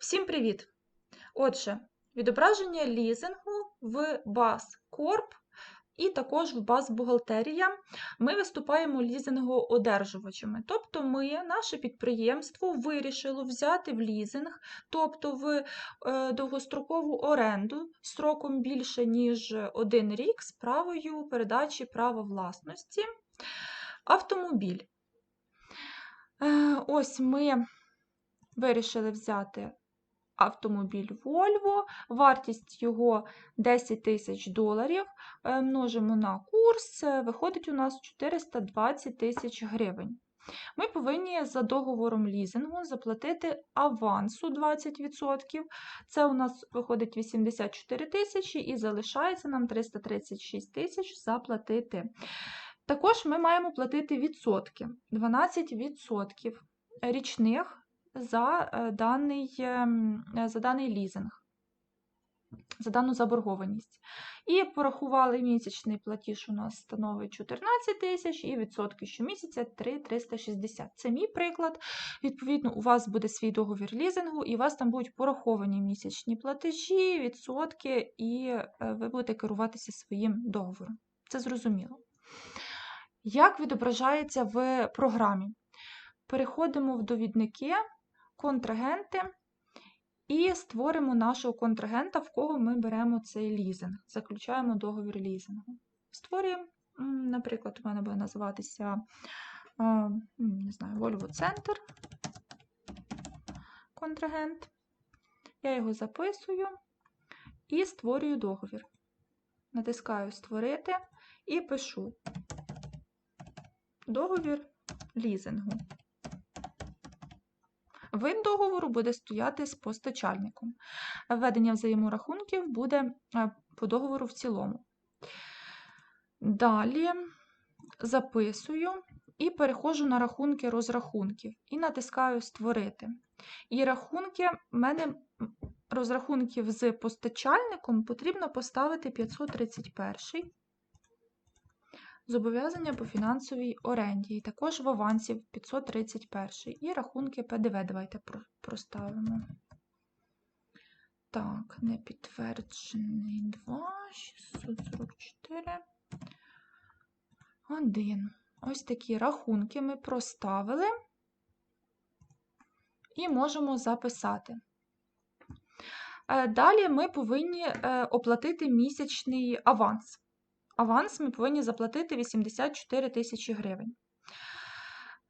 Всім привіт! Отже, відображення лізингу в БАЗ Корп і також в БАЗ Бухгалтерія. Ми виступаємо лізингоодержувачами. Тобто ми, наше підприємство, вирішило взяти в лізинг, тобто в е, довгострокову оренду строком більше, ніж один рік з правою передачі права власності автомобіль. Е, Ось ми вирішили взяти автомобіль Volvo, вартість його 10 тисяч доларів. Е, Множимо на курс, е, виходить у нас 420 тисяч гривень. Ми повинні за договором лізингу заплатити авансу 20%. Це у нас виходить 84 тисячі і залишається нам 336 тисяч заплатити. Також ми маємо платити відсотки 12% річних за е, даний, ем, е, за даний лізинг, за дану заборгованість. І порахували місячний платіж у нас становить 14 тисяч і відсотки щомісяця 3,360. Це мій приклад. Відповідно, у вас буде свій договір лізингу, і у вас там будуть пораховані місячні платежі, відсотки, і е, ви будете керуватися своїм договором. Це зрозуміло. Як відображається в програмі? Переходимо в довідники, контрагенти і створимо нашого контрагента, в кого ми беремо цей лізинг, заключаємо договір лізингу. Створюємо, наприклад, у мене буде називатися не знаю, Volvo Center контрагент. Я його записую і створюю договір. Натискаю Створити і пишу договір лізингу. Вид договору буде стояти з постачальником. Введення взаєморахунків буде е, по договору в цілому. Далі записую і переходжу на рахунки розрахунків і натискаю Створити. І рахунки в мене розрахунків з постачальником потрібно поставити 531 Зобов'язання по фінансовій оренді, і також в авансі 531 і рахунки ПДВ. Давайте проставимо. Так, не підтверджений 2, 644. 1. Ось такі рахунки ми проставили і можемо записати. Е, далі ми повинні е, оплатити місячний аванс аванс ми повинні заплатити 84 тисячі гривень.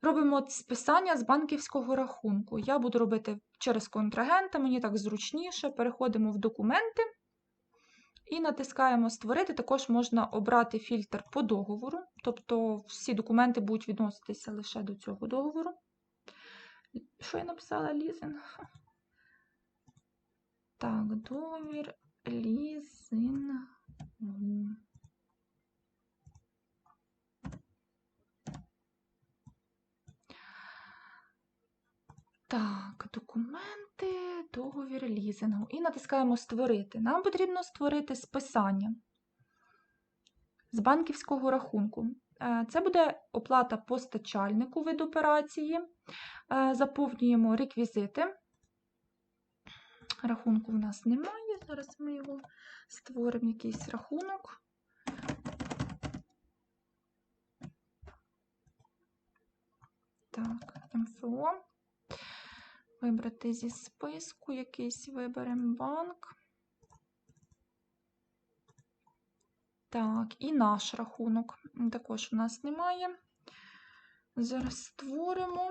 Робимо списання з банківського рахунку. Я буду робити через контрагента, мені так зручніше. Переходимо в документи і натискаємо Створити. Також можна обрати фільтр по договору, тобто всі документи будуть відноситися лише до цього договору. Що я написала лізинг? Так, договір лізинг. Так, документи, договір лізингу. І натискаємо Створити. Нам потрібно створити списання з банківського рахунку. Е, це буде оплата постачальнику від операції. Е, заповнюємо реквізити. Рахунку в нас немає. Зараз ми його створимо якийсь рахунок. Так, МФО. Вибрати зі списку якийсь виберемо банк. Так, і наш рахунок. Також у нас немає. Зараз створимо.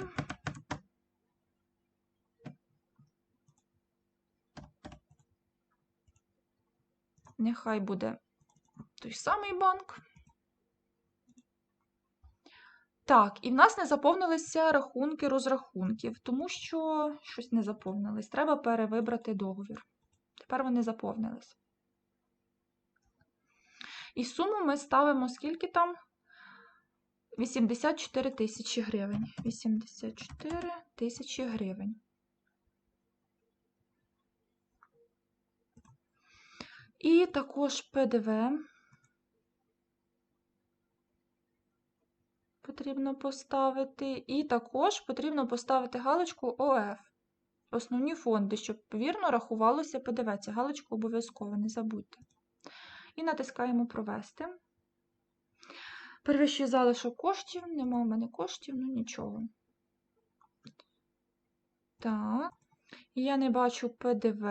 Нехай буде той самий банк. Так, і в нас не заповнилися рахунки розрахунків, тому що щось не заповнилось. Треба перевибрати договір. Тепер вони заповнились. І суму ми ставимо скільки там? 84 тисячі гривень. 84 тисячі гривень. І також ПДВ. Потрібно поставити, і також потрібно поставити галочку ОФ. основні фонди, щоб вірно рахувалося ПДВ. Ця галочка обов'язково, не забудьте. І натискаємо Провести. Перевищує залишок коштів, нема в мене коштів, ну нічого. Так, я не бачу ПДВ.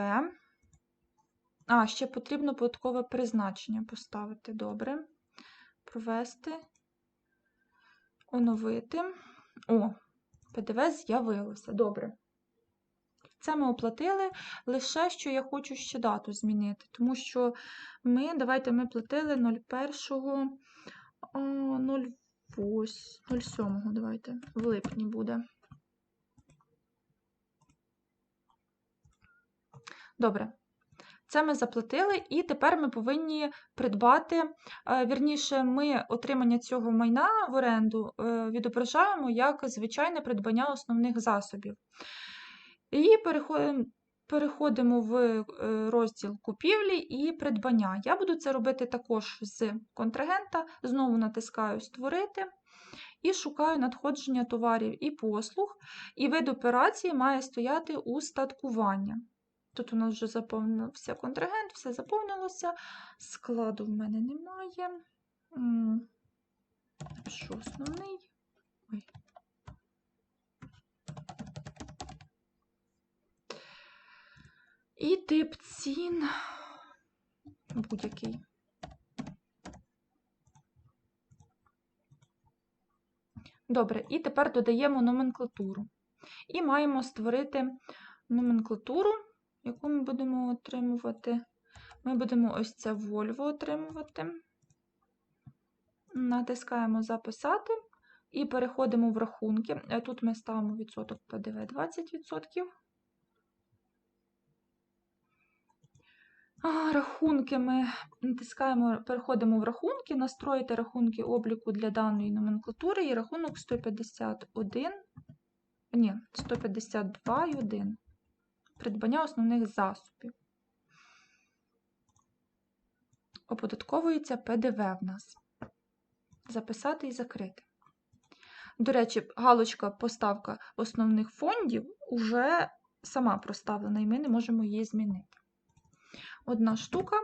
А, ще потрібно податкове призначення поставити. Добре. Провести, оновити. О, ПДВ з'явилося. Добре. Це ми оплатили. Лише що я хочу ще дату змінити, тому що ми, давайте ми платили 01. 07, давайте, в липні буде. Добре. Це ми заплатили, і тепер ми повинні придбати, е, вірніше, ми отримання цього майна в оренду е, відображаємо як звичайне придбання основних засобів. І переходимо переходимо в е, розділ купівлі і придбання. Я буду це робити також з контрагента, знову натискаю Створити і шукаю надходження товарів і послуг, і вид операції має стояти устаткування. Тут у нас вже заповнився контрагент, все заповнилося, складу в мене немає. Що основний? Ой. І тип цін будь-який. Добре, і тепер додаємо номенклатуру. І маємо створити номенклатуру, яку ми будемо отримувати. Ми будемо ось це Volvo отримувати. Натискаємо Записати і переходимо в рахунки. Е, тут ми ставимо відсоток ПДВ 20%. Рахунки ми натискаємо, переходимо в рахунки, настроїти рахунки обліку для даної номенклатури і рахунок 151, ні, 152,1. Придбання основних засобів. Оподатковується ПДВ в нас. Записати і закрити. До речі, галочка поставка основних фондів уже сама проставлена, і ми не можемо її змінити одна штука.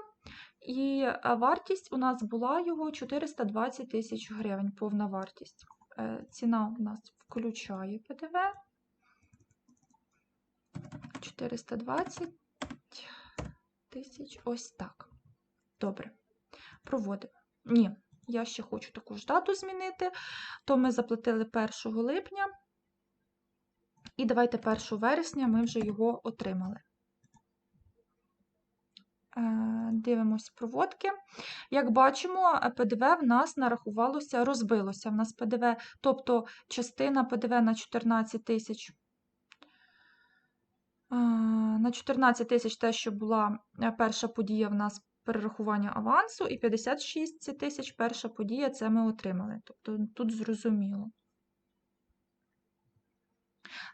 І вартість у нас була його 420 тисяч гривень, повна вартість. Е, ціна у нас включає ПДВ. 420 тисяч ось так. Добре. Проводимо. Ні, я ще хочу таку ж дату змінити. То ми заплатили 1 липня. І давайте 1 вересня ми вже його отримали. Е, дивимось проводки. Як бачимо, ПДВ в нас нарахувалося, розбилося. В нас ПДВ, тобто частина ПДВ на 14 тисяч. Е, на 14 тисяч те, що була е, перша подія в нас перерахування авансу, і 56 тисяч перша подія це ми отримали. Тобто тут зрозуміло.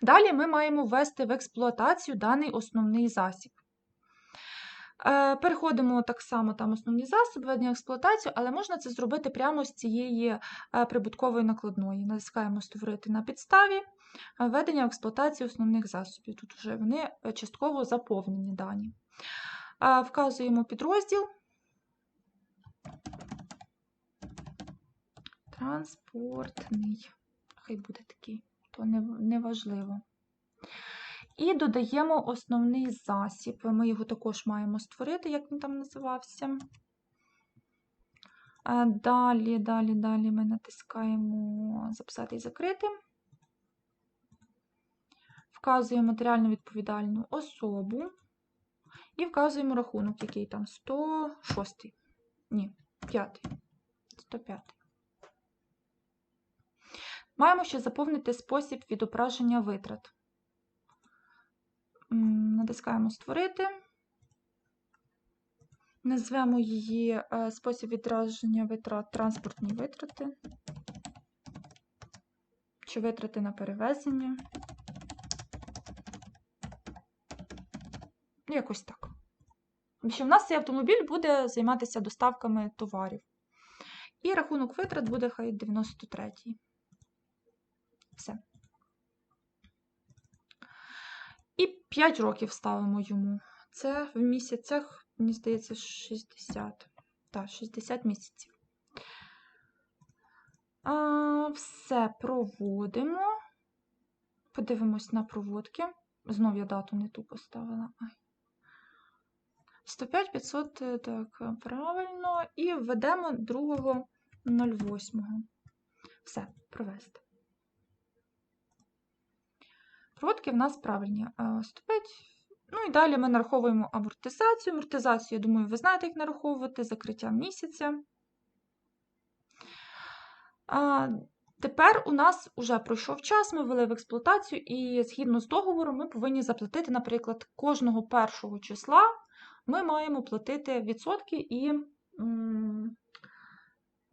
Далі ми маємо ввести в експлуатацію даний основний засіб. Е, переходимо так само там основні засоби, введення експлуатацію, але можна це зробити прямо з цієї е, прибуткової накладної. Натискаємо Створити на підставі, е, введення в експлуатацію основних засобів. Тут вже вони частково заповнені дані. Вказуємо підрозділ. Транспортний. Хай буде такий, то неважливо. Не і додаємо основний засіб. Ми його також маємо створити, як він там називався. Далі, далі, далі ми натискаємо Записати і закрити. Вказуємо матеріально відповідальну особу. І вказуємо рахунок, який там 106. Ні, 5. 105. Маємо ще заповнити спосіб відображення витрат натискаємо Створити. Назвемо її е, спосіб відраження витрат транспортні витрати, чи витрати на перевезення. Якось так. Що в нас цей автомобіль буде займатися доставками товарів. І рахунок витрат буде хай 93-й. Все. І 5 років ставимо йому. Це в місяцях, мені здається, 60. Так, 60 місяців. А, все проводимо. Подивимось на проводки. Знов я дату не ту поставила. Ай. 105 500, е, так, е, правильно. І введемо 2.08. Все, провести. Проводки в нас правильні. А, 105. Ну і далі ми нараховуємо амортизацію. Амортизацію, я думаю, ви знаєте, як нараховувати, закриття місяця. Тепер у нас вже пройшов час, ми ввели в експлуатацію, і згідно з договором ми повинні заплатити, наприклад, кожного першого числа ми маємо платити відсотки і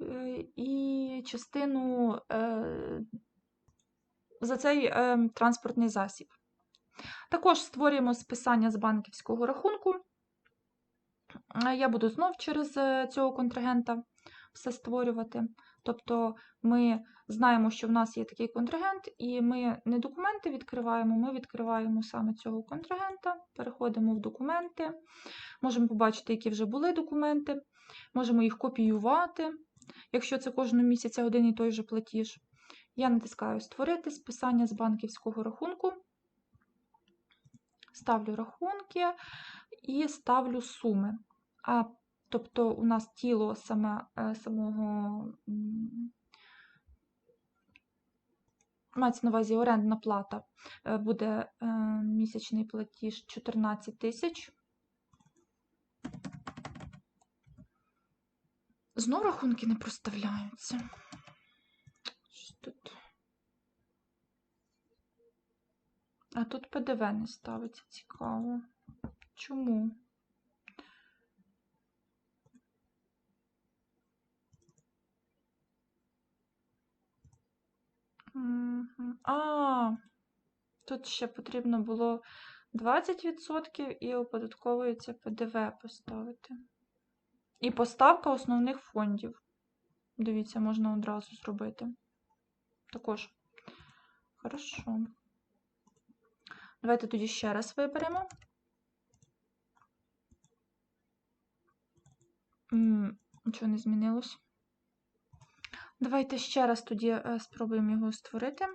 е, і частину е, за цей е, транспортний засіб. Також створюємо списання з банківського рахунку. Е, Я буду знов через е, цього контрагента все створювати. Тобто ми знаємо, що в нас є такий контрагент, і ми не документи відкриваємо, ми відкриваємо саме цього контрагента, переходимо в документи, можемо побачити, які вже були документи, можемо їх копіювати, якщо це кожного місяця один і той же платіж. Я натискаю Створити списання з банківського рахунку, ставлю рахунки і ставлю суми. А Тобто у нас тіло саме, е, самого мається на увазі орендна плата, е, буде е, місячний платіж 14 тисяч. Знов рахунки не проставляються. Тут? А тут ПДВ не ставиться цікаво. Чому? А, тут ще потрібно було 20% і оподатковується ПДВ поставити. І поставка основних фондів. Дивіться, можна одразу зробити. Також. Хорошо. Давайте тоді ще раз виберемо. Нічого не змінилось. Давайте ще раз тоді е, спробуємо його створити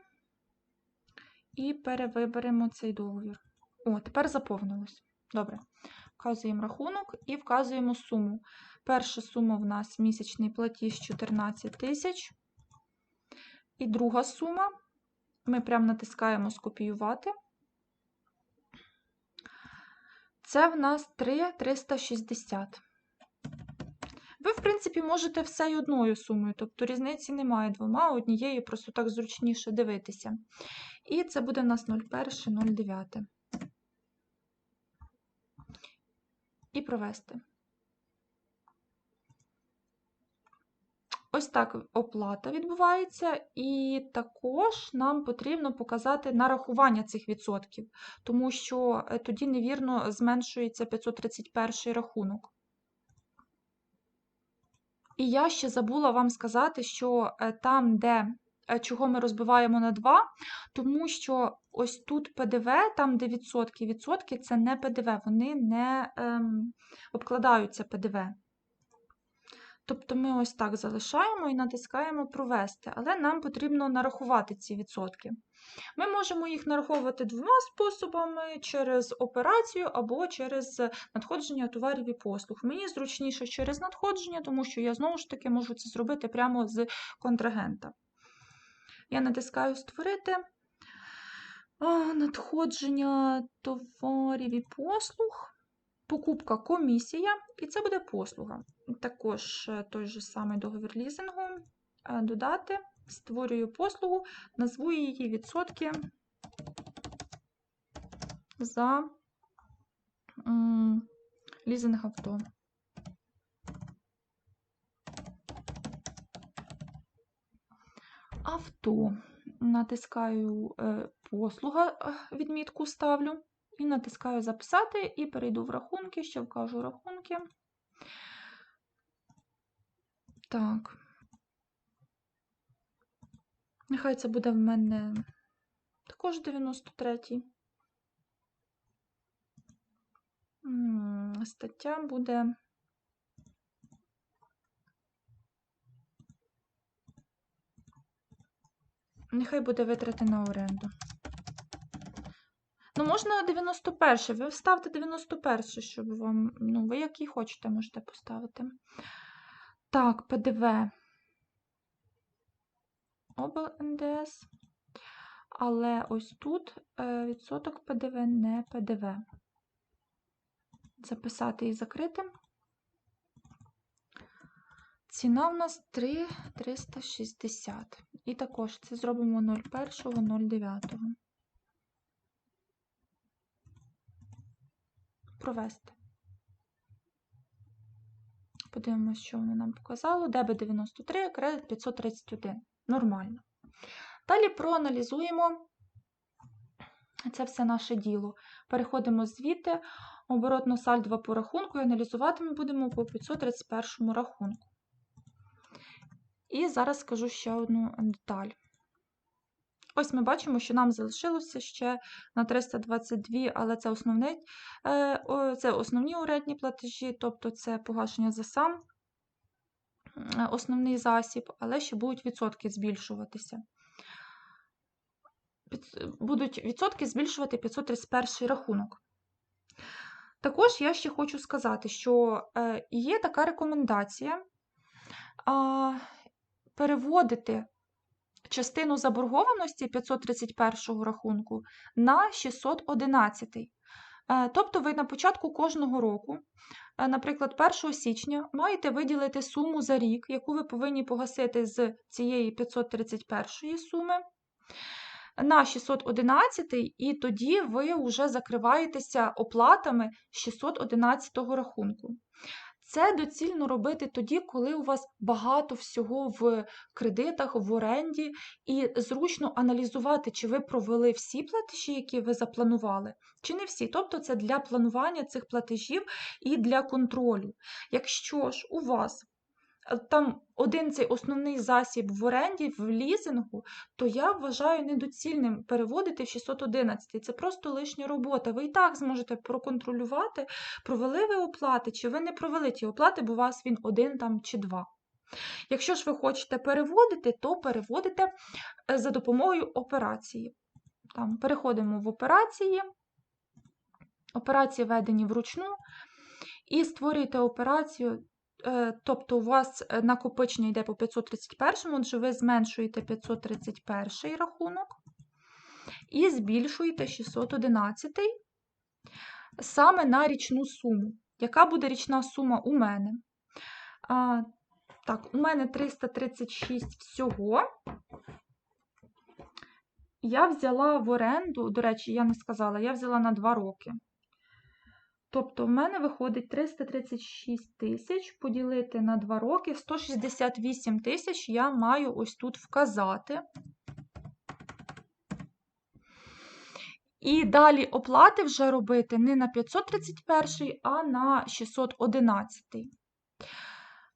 і перевиберемо цей договір. О, тепер заповнилось. Добре. Вказуємо рахунок і вказуємо суму. Перша сума в нас місячний платіж 14 тисяч. І друга сума. Ми прямо натискаємо скопіювати. Це в нас 3,360. Ви, в принципі, можете все й одною сумою, тобто різниці немає двома, однією, просто так зручніше дивитися. І це буде в нас 01.09. І провести. Ось так оплата відбувається, і також нам потрібно показати нарахування цих відсотків, тому що е, тоді невірно зменшується 531 рахунок. І я ще забула вам сказати, що е, там, де е, чого ми розбиваємо на 2, тому що ось тут ПДВ, там, де відсотки, відсотки це не ПДВ, вони не ем, обкладаються ПДВ. Тобто ми ось так залишаємо і натискаємо провести, але нам потрібно нарахувати ці відсотки. Ми можемо їх нараховувати двома способами: через операцію або через надходження товарів і послуг. Мені зручніше через надходження, тому що я знову ж таки можу це зробити прямо з контрагента. Я натискаю Створити. Надходження товарів і послуг. Покупка комісія, і це буде послуга. Також е, той же самий договір лізингу. Е, додати, створюю послугу, назву її відсотки за лізинг авто. Авто. Натискаю е, послуга, відмітку ставлю. І натискаю Записати і перейду в рахунки, ще вкажу рахунки. Так. Нехай це буде в мене також 93-й. Стаття буде. Нехай буде витрати на оренду. Ну, можна 91. Ви вставте 91, щоб вам. Ну, ви який хочете, можете поставити. Так, ПДВ. Обл НДС. Але ось тут е, відсоток ПДВ не ПДВ. Записати і закрити. Ціна в нас 3,360. І також це зробимо 0,1,09. Провести. Подивимося, що воно нам показало. ДБ 93, кредит 531. Нормально. Далі проаналізуємо це все наше діло. Переходимо звідти, оборотно сальдова по рахунку і аналізувати ми будемо по 531 рахунку. І зараз скажу ще одну деталь. Ось ми бачимо, що нам залишилося ще на 322, але це основний, це основні урядні платежі, тобто це погашення за сам основний засіб, але ще будуть відсотки збільшуватися. Будуть відсотки збільшувати 531 рахунок. Також я ще хочу сказати, що е, є така рекомендація переводити частину заборгованості 531 рахунку на 611. Е, тобто ви на початку кожного року, е, наприклад, 1 січня, маєте виділити суму за рік, яку ви повинні погасити з цієї 531 суми на 611, і тоді ви вже закриваєтеся оплатами 611 рахунку. Це доцільно робити тоді, коли у вас багато всього в кредитах, в оренді, і зручно аналізувати, чи ви провели всі платежі, які ви запланували, чи не всі. Тобто це для планування цих платежів і для контролю. Якщо ж у вас там один цей основний засіб в оренді, в лізингу, то я вважаю недоцільним переводити в 611. Це просто лишня робота. Ви і так зможете проконтролювати, провели ви оплати, чи ви не провели ті оплати, бо у вас він один там чи два. Якщо ж ви хочете переводити, то переводите е, за допомогою операції. Там, Переходимо в операції, операції введені вручну, і створюєте операцію Е, тобто у вас е, накопичення йде по 531, отже, ви зменшуєте 531 рахунок і збільшуєте 611 саме на річну суму. Яка буде річна сума у мене? А, Так, у мене 336 всього. Я взяла в оренду, до речі, я не сказала, я взяла на 2 роки. Тобто в мене виходить 336 тисяч поділити на 2 роки, 168 тисяч я маю ось тут вказати. І далі оплати вже робити не на 531, а на 611.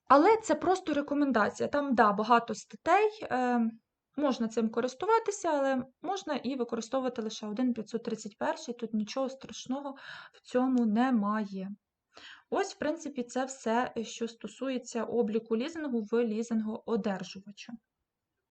Але це просто рекомендація. Там, да, багато статей. Можна цим користуватися, але можна і використовувати лише один 531, тут нічого страшного в цьому немає. Ось, в принципі, це все, що стосується обліку лізингу в лізингоодержувача.